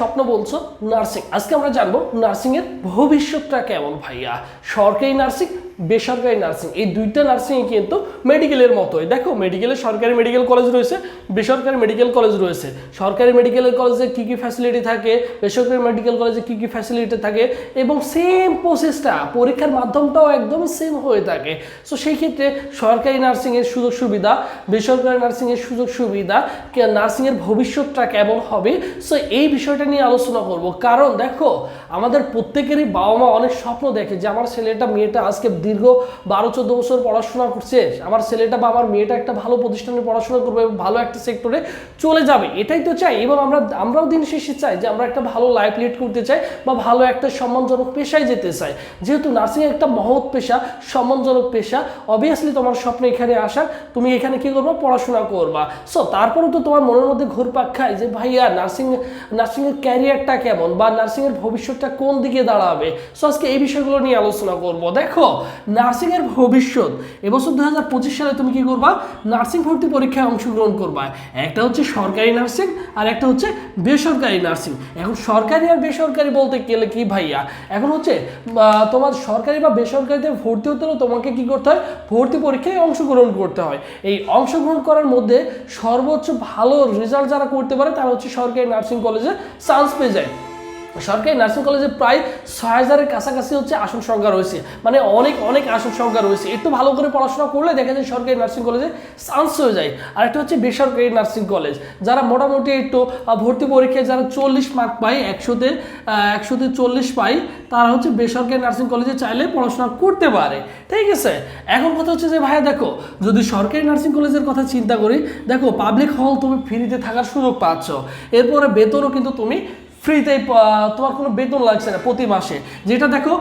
স্বপ্ন বলছো? নার্সিং। আজকে আমরা জানব নার্সিং এর ভবিষ্যৎটা কেমন ভাইয়া? সরকারি নার্সিং বেসরকারি নার্সিং এই দুইটা নার্সিং কিন্তু মেডিকেলের মতোই। দেখো মেডিকেলে সরকারি মেডিকেল কলেজ রয়েছে, বেসরকারি মেডিকেল কলেজ রয়েছে। সরকারি মেডিকেল কলেজে কী কী ফ্যাসিলিটি থাকে, বেসরকারি মেডিকেল কলেজে কী কী ফ্যাসিলিটি থাকে, এবং সেম প্রসেসটা পরীক্ষার মাধ্যমটাও একদমই সেম হয়ে থাকে। সো সেই ক্ষেত্রে সরকারি নার্সিংয়ের সুযোগ সুবিধা, বেসরকারি নার্সিংয়ের সুযোগ সুবিধা নার্সিংয়ের ভবিষ্যৎটা কেমন হবে সো এই বিষয়টা নিয়ে আলোচনা করব। কারণ, দেখো, আমাদের প্রত্যেকেরই বাবা মা অনেক স্বপ্ন দেখে যে, আমার ছেলেটা, মেয়েটা আজকে দীর্ঘ বারো, চোদ্দ বছর পড়াশোনা করছে। আমার ছেলেটা বা আমার মেয়েটা একটা ভালো প্রতিষ্ঠানে পড়াশোনা করবে এবং ভালো একটা সেক্টরে চলে যাবে। এটাই তো চাই। এবং আমরা, আমরাও দিন শেষে চাই যে আমরা একটা ভালো লাইফ লিড করতে চাই বা ভালো একটা সম্মানজনক পেশায় যেতে চাই। যেহেতু নার্সিং একটা মহৎ পেশা, সম্মানজনক পেশা অবভিয়াসলি তোমার স্বপ্ন এখানে আসা তুমি এখানে কি করবা? পড়াশোনা করবা। সো তারপরেও তো তোমার মনের মধ্যে ঘুরপাক খায় যে, ভাইয়া নার্সিং নার্সিংয়ের ক্যারিয়ারটা কেমন বা নার্সিংয়ের ভবিষ্যৎটা কোন দিকে দাঁড়াবে? সো আজকে এই বিষয়গুলো নিয়ে আলোচনা করব। দেখো নার্সিংয়ের ভবিষ্যৎ। এবছর দু হাজার পঁচিশ সালে তুমি কি করবা? নার্সিং ভর্তি পরীক্ষায় অংশগ্রহণ করবা। একটা হচ্ছে সরকারি নার্সিং আর একটা হচ্ছে বেসরকারি নার্সিং। এখন সরকারি আর বেসরকারি বলতে গেলে কি ভাইয়া? এখন হচ্ছে তোমার সরকারি বা বেসরকারিতে ভর্তি হতে হলে তোমাকে কি করতে হয়? ভর্তি পরীক্ষায় অংশগ্রহণ করতে হয়। এই অংশগ্রহণ করার মধ্যে সর্বোচ্চ ভালো রেজাল্ট যারা করতে পারে তারা হচ্ছে সরকারি নার্সিং কলেজে চান্স পেয়ে যায়। সরকারি নার্সিং কলেজে প্রায় ছয় হাজারের কাছাকাছি হচ্ছে আসন সংখ্যা রয়েছে। মানে অনেক অনেক আসন সংখ্যা রয়েছে। একটু ভালো করে পড়াশোনা করলে দেখা যায় সরকারি নার্সিং কলেজে চান্স হয়ে যায়। আর একটা হচ্ছে বেসরকারি নার্সিং কলেজ। যারা মোটামুটি একটু ভর্তি পরীক্ষায় যারা চল্লিশ মার্ক পায়, একশোতে একশোতে চল্লিশ পায়, তারা হচ্ছে বেসরকারি নার্সিং কলেজে চাইলে পড়াশোনা করতে পারে। ঠিক আছে? এখন কথা হচ্ছে যে, ভাইয়া দেখো, যদি সরকারি নার্সিং কলেজের কথা চিন্তা করি, দেখো পাবলিক হল তুমি ফ্রিতে থাকার সুযোগ পাচ্ছ। এরপরে বেতনও কিন্তু তুমি ফ্রিতে তোমার কোনো বেতন লাগছে না প্রতি মাসে। যেটা দেখো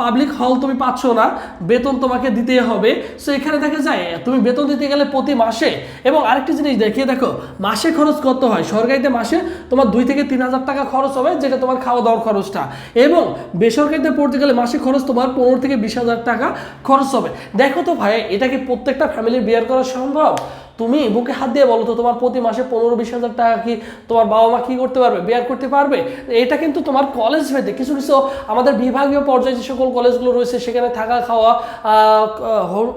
পাবলিক হল তুমি পাচ্ছ না, বেতন তোমাকে দিতে হবে। সো এখানে দেখা যায়, তুমি বেতন দিতে গেলে প্রতি মাসে, এবং আরেকটি জিনিস দেখিয়ে দেখো, মাসে খরচ কত হয়? সরকারিতে মাসে তোমার দুই থেকে তিন হাজার টাকা খরচ হবে, যেটা তোমার খাওয়া দাওয়ার খরচটা। এবং বেসরকারিতে পড়তে গেলে মাসে খরচ তোমার পনেরো থেকে বিশ হাজার টাকা খরচ হবে। দেখো তো ভাই, এটা কি প্রত্যেকটা ফ্যামিলির বিয়ার করা সম্ভব? তুমি বুকে হাত দিয়ে বলো তো, তোমার প্রতি মাসে পনেরো বিশ হাজার টাকা কি তোমার বাবা মা কি করতে পারবে, বেয়ার করতে পারবে? এটা কিন্তু তোমার কলেজ ভেদে। কিছু কিছু আমাদের বিভাগীয় পর্যায়ে যে সকল কলেজগুলো রয়েছে, সেখানে থাকা, খাওয়া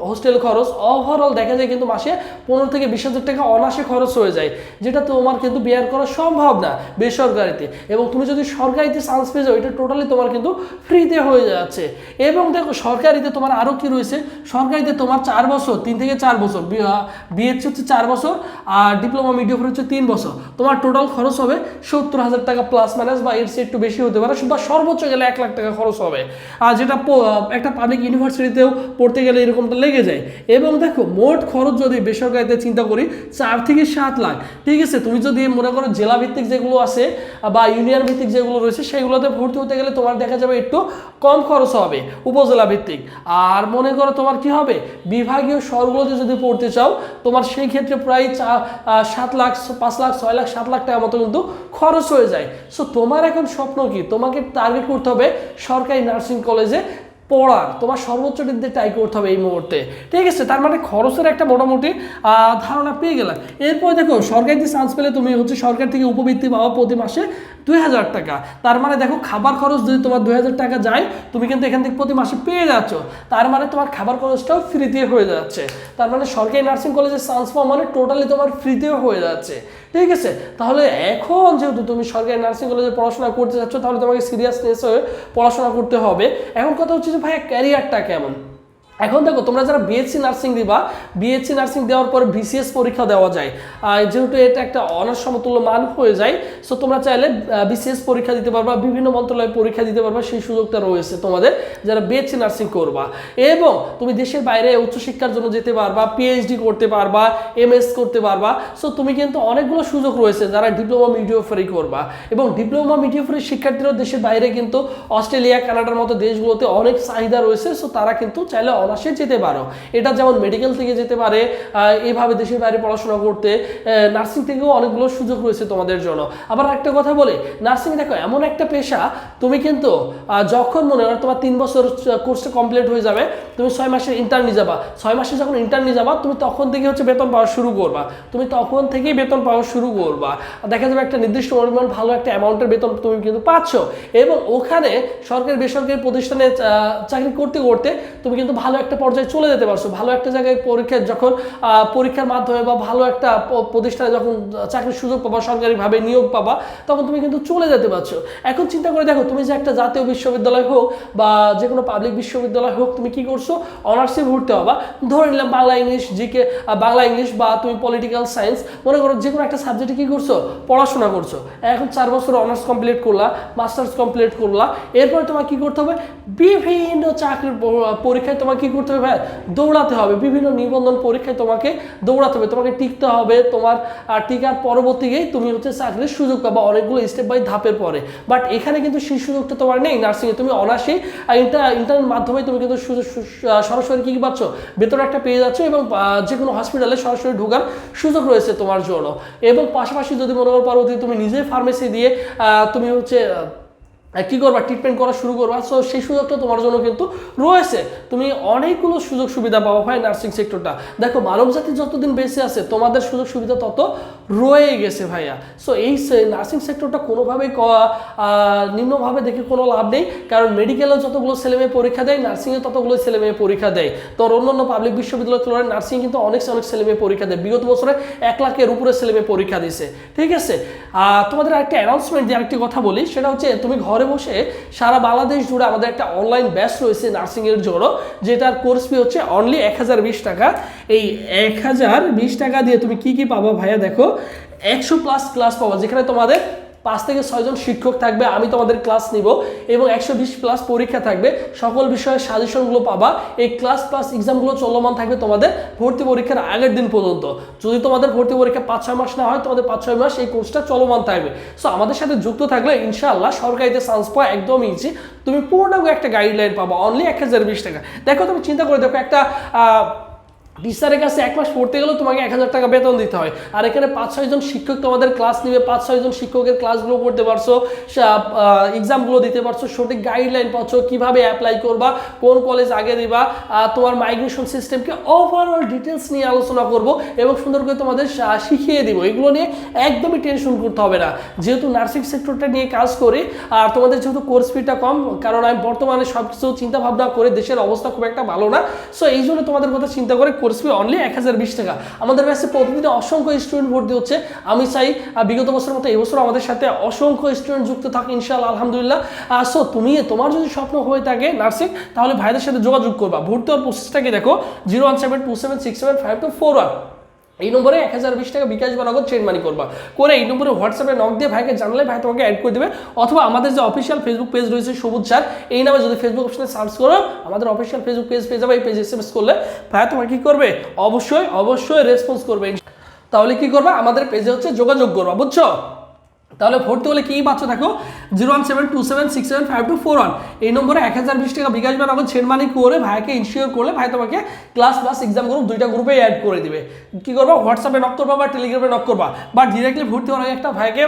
হোস্টেল খরচ ওভারঅল দেখা যায় কিন্তু মাসে পনেরো থেকে বিশ হাজার টাকা অনাসে খরচ হয়ে যায়, যেটা তোমার কিন্তু বেয়ার করা সম্ভব না বেসরকারিতে। এবং তুমি যদি সরকারিতে চান্স পেয়ে যাও, এটা টোটালি তোমার কিন্তু ফ্রিতে হয়ে যাচ্ছে। এবং দেখো, সরকারিতে তোমার আরও কি রয়েছে? সরকারিতে তোমার চার বছর, তিন থেকে চার বছর বিএসসি হচ্ছে চার বছর আর ডিপ্লোমা মিডিয়াম হচ্ছে তিন বছর। তোমার টোটাল খরচ হবে সত্তর হাজার টাকা প্লাস মাইনাস বা এর চেয়ে একটু বেশি হতে পারে, বা সর্বোচ্চ গেলে এক লাখ টাকা খরচ হবে। আর যেটা একটা পাবলিক ইউনিভার্সিটিতেও পড়তে গেলে এরকমটা লেগে যায়। এবং দেখো, মোট খরচ যদি বেসরকারিতে চিন্তা করি, চার থেকে সাত লাখ। ঠিক আছে, তুমি যদি মনে করো জেলা ভিত্তিক যেগুলো আছে, বা ইউনিয়ন ভিত্তিক যেগুলো রয়েছে, সেগুলোতে ভর্তি হতে গেলে তোমার দেখা যাবে একটু কম খরচ হবে উপজেলা ভিত্তিক আর মনে করো তোমার কি হবে? বিভাগীয় শহরগুলোতে যদি পড়তে চাও, তোমার সেই ক্ষেত্রে প্রায় চা সাত লাখ, পাঁচ লাখ, ছয় লাখ, সাত লাখ টাকার মতো কিন্তু খরচ হয়ে যায়। সো তোমার এখন স্বপ্ন কি? তোমাকে টার্গেট করতে হবে সরকারি নার্সিং কলেজে পড়ার। তোমার সর্বোচ্চ দিতে ট্রাই করতে হবে এই মুহূর্তে। ঠিক আছে? তার মানে খরচের একটা মোটামুটি ধারণা পেয়ে গেলাম। এরপর দেখো সরকারিতে চান্স পেলে তুমি হচ্ছে সরকার থেকে উপবৃত্তি পাওয়া প্রতি মাসে। দুই হাজার টাকা। তার মানে দেখো খাবার খরচ যদি তোমার দুই হাজার টাকা যায়, তুমি কিন্তু এখান থেকে প্রতি মাসে পেয়ে যাচ্ছ। তার মানে তোমার খাবার খরচটাও ফ্রিতে হয়ে যাচ্ছে। তার মানে সরকারি নার্সিং কলেজে চান্স পাওয়া মানে টোটালি তোমার ফ্রিতেও হয়ে যাচ্ছে। ঠিক আছে? তাহলে এখন যেহেতু তুমি সরকারি নার্সিং কলেজে পড়াশোনা করতে যাচ্ছ, তাহলে তোমাকে সিরিয়াসনেস হয়ে পড়াশোনা করতে হবে। এখন কথা হচ্ছে যে ভাই ক্যারিয়ারটা কেমন? এখন দেখো, তোমরা যারা বিএসসি নার্সিং দিবা বিএসসি নার্সিং দেওয়ার পর বিসিএস পরীক্ষা দেওয়া যায়। যেহেতু এটা একটা অনার্স সমতুল্য মান হয়ে যায় সো তোমরা চাইলে বিসিএস পরীক্ষা দিতে পারবা, বিভিন্ন মন্ত্রণালয়ে পরীক্ষা দিতে পারবা, সেই সুযোগটা রয়েছে তোমাদের যারা বিএসসি নার্সিং করবা। এবং তুমি দেশের বাইরে উচ্চশিক্ষার জন্য যেতে পারবা পিএইচডি করতে পারবা এমএস করতে পারবা সো তুমি কিন্তু অনেকগুলো সুযোগ রয়েছে যারা ডিপ্লোমা মিডিওফারি করবা। এবং ডিপ্লোমা মিডিওফারি শিক্ষার্থীরাও দেশের বাইরে কিন্তু অস্ট্রেলিয়া, কানাডার মতো দেশগুলোতে অনেক চাহিদা রয়েছে সো তারা কিন্তু চাইলে অনার্সে যেতে পারো। এটা যেমন মেডিকেল থেকে যেতে পারে এইভাবে দেশের বাইরে পড়াশোনা করতে নার্সিং থেকেও অনেকগুলো সুযোগ রয়েছে তোমাদের জন্য। আবার একটা কথা বলে নার্সিং দেখো, এমন একটা পেশা, তুমি কিন্তু যখন মনে হয় তোমার তিন বছর কোর্সটা কমপ্লিট হয়ে যাবে, তুমি ছয় মাসের ইন্টার্নি যাবা। ছয় মাসে যখন ইন্টার্নি যাবা, তুমি তখন থেকে হচ্ছে বেতন পাওয়া শুরু করবা। তুমি তখন থেকেই বেতন পাওয়া শুরু করবা। দেখা যাবে একটা নির্দিষ্ট পরিমাণ ভালো একটা অ্যামাউন্টের বেতন তুমি কিন্তু পাচ্ছ। এবং ওখানে সরকারি বেসরকারি প্রতিষ্ঠানে চাকরি করতে করতে তুমি কিন্তু ভালো একটা পর্যায়ে চলে যেতে পারছ। ভালো একটা জায়গায় পরীক্ষা যখন পরীক্ষার মাধ্যমে বা ভালো একটা প্রতিষ্ঠানে যখন চাকরির সুযোগ পাবা, সরকারিভাবে নিয়োগ পাবা, তখন তুমি কিন্তু চলে যেতে পারছ। এখন চিন্তা করে দেখো, তুমি যে একটা জাতীয় বিশ্ববিদ্যালয় হোক বা যে কোনো পাবলিক বিশ্ববিদ্যালয় হোক, তুমি কি করছ? অনার্সে ভর্তি হবা। ধরে নিলাম Bangla English, GK Bangla English বা তুমি পলিটিক্যাল সায়েন্স মনে করো যে কোনো একটা সাবজেক্টে কি করছ? পড়াশোনা করছ। এখন চার বছর অনার্স কমপ্লিট করলা মাস্টার্স কমপ্লিট করলা, এরপরে তোমার কি করতে হবে? বিভিন্ন চাকরির পরীক্ষায় তোমার কি করতে হবে? দৌড়াতে হবে। বিভিন্ন নিবন্ধন পরীক্ষায় তোমাকে দৌড়াতে হবে। তোমাকে টিকতে হবে। তোমার টিকার পরবর্তীতেই তুমি হচ্ছে চাকরির সুযোগ পাবা অনেকগুলো স্টেপ বাই ধাপের পরে। বাট এখানে কিন্তু সেই সুযোগটা তোমার নেই। নার্সিংয়ে তুমি অনার্সে ইন্টার ইন্টারনেট মাধ্যমে তুমি কিন্তু সরাসরি কি কি পাচ্ছ? বেতন একটা পেয়ে যাচ্ছ এবং যে কোনো হসপিটালে সরাসরি ঢোকার সুযোগ রয়েছে তোমার জন্য। এবং পাশাপাশি যদি মনে করো পরবর্তী তুমি নিজে ফার্মেসি দিয়ে তুমি হচ্ছে কি করবা? ট্রিটমেন্ট করা শুরু করবা। সো সেই সুযোগটা তোমার জন্য কিন্তু রয়েছে। তুমি অনেকগুলো সুযোগ সুবিধা পাবো ভাই নার্সিং সেক্টরটা দেখো, মানব জাতি যতদিন বেঁচে আছে, তোমাদের সুযোগ সুবিধা তত রয়ে গেছে ভাইয়া। সো এই নার্সিং সেক্টরটা কোনোভাবেই নিম্নভাবে দেখে কোনো লাভ নেই। কারণ মেডিকেলেও যতগুলো ছেলেমেয়ে পরীক্ষা দেয় নার্সিংয়ে ততগুলো ছেলেমেয়ে পরীক্ষা দেয়। তো অন্যান্য পাবলিক বিশ্ববিদ্যালয়ের তুলনায় নার্সিং কিন্তু অনেক অনেক ছেলেমেয়ে পরীক্ষা দেয়। বিগত বছরে এক লাখের উপরে ছেলেমেয়ে পরীক্ষা দিছে ঠিক আছে? তোমাদের একটা অ্যানাউন্সমেন্ট দিয়ে আরেকটি কথা বলি। সেটা হচ্ছে, তুমি ঘরে বসে সারা বাংলাদেশ জুড়ে আমাদের একটা অনলাইন ব্যাচ রয়েছে নার্সিং এর জন্য, যেটার কোর্স ফি হচ্ছে অনলি এক হাজার বিশ টাকা। এই এক হাজার বিশ টাকা দিয়ে তুমি কি কি পাবা ভাইয়া দেখো? একশো প্লাস ক্লাস পাবা, যেখানে তোমাদের পাঁচ থেকে ছয়জন শিক্ষক থাকবে, আমি তোমাদের ক্লাস নিব এবং একশো বিশ প্লাস পরীক্ষা থাকবে। সকল বিষয়ের সাজেশনগুলো পাবা। এই ক্লাস প্লাস এক্সামগুলো চলমান থাকবে তোমাদের ভর্তি পরীক্ষার আগের দিন পর্যন্ত। যদি তোমাদের ভর্তি পরীক্ষা পাঁচ, ছয় মাস না হয়, তোমাদের পাঁচ, ছয় মাস এই কোর্সটা চলমান থাকবে। সো আমাদের সাথে যুক্ত থাকলে ইনশাআল্লাহ সরকারিতে চান্স পাওয়া একদম ইজি তুমি পূর্ণাঙ্গ একটা গাইডলাইন পাবা অনলি এক হাজার বিশ টাকা। দেখো, তুমি চিন্তা করে দেখো, একটা টিচারের কাছে এক মাস পড়তে গেলেও তোমাকে এক হাজার টাকা বেতন দিতে হয়। আর এখানে পাঁচ ছয়জন শিক্ষক তোমাদের ক্লাস নিবে পাঁচ ছয়জন শিক্ষকের ক্লাসগুলো করতে পারছ এক্সামগুলো দিতে পারছ, সঠিক গাইডলাইন পাচ্ছ, কীভাবে অ্যাপ্লাই করবা, কোন কলেজ আগে দিবা তোমার মাইগ্রেশন সিস্টেমকে ওভারঅল ডিটেলস নিয়ে আলোচনা করব এবং সুন্দর করে তোমাদের শিখিয়ে দিব। এগুলো নিয়ে একদমই টেনশন করতে হবে না। যেহেতু নার্সিং সেক্টরটা নিয়ে কাজ করি, আর তোমাদের যেহেতু কোর্স ফিটা কম, কারণ আমি বর্তমানে সব কিছু চিন্তা ভাবনা করে দেশের অবস্থা খুব একটা ভালো না সো এই জন্য তোমাদের কথা চিন্তা করে কোর্স ফি অনলি এক হাজার বিশ টাকা। আমাদের কাছে প্রতিদিন অসংখ্য স্টুডেন্ট ভর্তি হচ্ছে। আমি চাই বিগত বছরের মতো এবছর আমাদের সাথে অসংখ্য স্টুডেন্ট যুক্ত থাকে, ইনশাআল্লাহ, আলহামদুলিল্লাহ। সো তুমি, তোমার যদি স্বপ্ন হয়ে থাকে নার্সিং তাহলে ভাইদের সাথে যোগাযোগ করবা। ভর্তি হওয়ার প্রসেসটাকে দেখো zero one seven two seven six seven five two four one এই নম্বরে এক হাজার বিশ টাকা বিকাশ বা নগদ ট্রেন মানি করবা। করে এই নম্বরে হোয়াটসঅ্যাপে নক দিয়ে ভাইকে জানলে ভাই তোমাকে অ্যাড করে দেবে। অথবা আমাদের যে অফিসিয়াল ফেসবুক পেজ রয়েছে সবুজ স্যার এই নামে যদি ফেসবুক অপশনে সার্চ করো, আমাদের অফিসিয়াল ফেসবুক পেজ পেয়ে যাবে, এই পেজ এস করলে। ভাই তোমার কী করবে? অবশ্যই অবশ্যই রেসপন্স করবে। তাহলে কি করবা? আমাদের পেজে হচ্ছে যোগাযোগ করবা, বুঝছ? তাহলে ভর্তি হলে কি পাচ্ছ দেখো? Zero one seven two seven six seven five two four one এই নম্বরে এক হাজার বিশ টাকা বিকাশ বা এখন ছেড় মানি করে ভাইকে ইনশিওর করলে ভাই তোমাকে ক্লাস প্লাস এক্সাম গ্রুপ দুইটা গ্রুপে অ্যাড করে দিবে। কি করবা? হোয়াটসঅ্যাপে নক করবা বা টেলিগ্রামে নক করবা। বা ডিরেক্টলি ভর্তি হওয়ার আগে একটা ভাইকে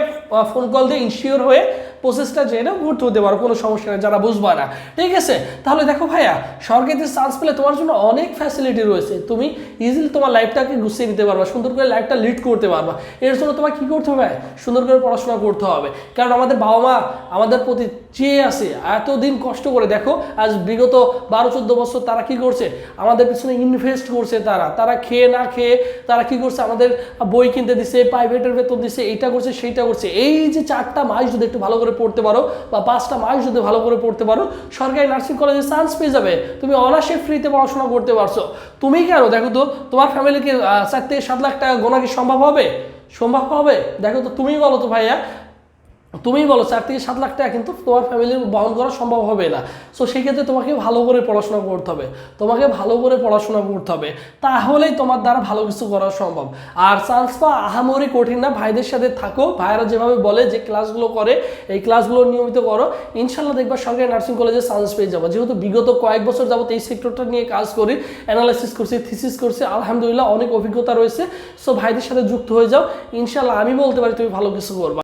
ফোন কল দিয়ে ইনশিওর হয়ে প্রসেসটা জেনে ভর্তি হতে পারো, কোনো সমস্যা নেই, যারা বুঝবা না। ঠিক আছে? তাহলে দেখো ভাইয়া সরকারিতে চান্স পেলে তোমার জন্য অনেক ফ্যাসিলিটি রয়েছে। তুমি ইজিলি তোমার লাইফটাকে গুছিয়ে নিতে পারবা, সুন্দর করে লাইফটা লিড করতে পারবা। এর জন্য তোমার কী করতে হবে সুন্দর করে পড়াশোনা করতে হবে। কারণ আমাদের বাবা মা আমাদের প্রতি চেয়ে আছে, এতদিন কষ্ট করে। দেখো, আজ বিগত বারো, চোদ্দ বছর তারা কি করছে? আমাদের পিছনে ইনভেস্ট করছে তারা। তারা খেয়ে না খেয়ে তারা কি করছে? আমাদের বই কিনতে দিছে প্রাইভেটের বেতন দিছে, এইটা করছে, সেইটা করছে। এই যে চারটা মাস যদি একটু ভালো করে পড়তে পারো বা পাঁচটা মাস যদি ভালো করে পড়তে পারো, সরকারি নার্সিং কলেজে চান্স পেয়ে যাবে। তুমি অনার্সে ফ্রিতে পড়াশোনা করতে পারছ। তুমি কেন দেখো তো, তোমার ফ্যামিলিকে চার থেকে সাত লাখ টাকা গোনা কি সম্ভব হবে? সম্ভব হবে? দেখো তো তুমি বলো তো ভাইয়া তুমি বলো, চার থেকে সাত লাখ টাকা কিন্তু তোমার ফ্যামিলির বহন করা সম্ভব হবে না। সো সেই ক্ষেত্রে তোমাকে ভালো করে পড়াশোনা করতে হবে। তোমাকে ভালো করে পড়াশোনা করতে হবে। তাহলেই তোমার দ্বারা ভালো কিছু করা সম্ভব। আর চান্স পাওয়া আহামরি কঠিন না। ভাইদের সাথে থাকো। ভাইয়েরা যেভাবে বলে যে ক্লাসগুলো করে, এই ক্লাসগুলো নিয়মিত করো। ইনশাল্লাহ দেখবা সরকারি নার্সিং কলেজে চান্স পেয়ে যাব। যেহেতু বিগত কয়েক বছর যাবত এই সেক্টরটা নিয়ে কাজ করি অ্যানালাইসিস করছি থিসিস করছি, আলহামদুলিল্লাহ অনেক অভিজ্ঞতা রয়েছে। সো ভাইদের সাথে যুক্ত হয়ে যাও। ইনশাল্লাহ আমি বলতে পারি তুমি ভালো কিছু করবা।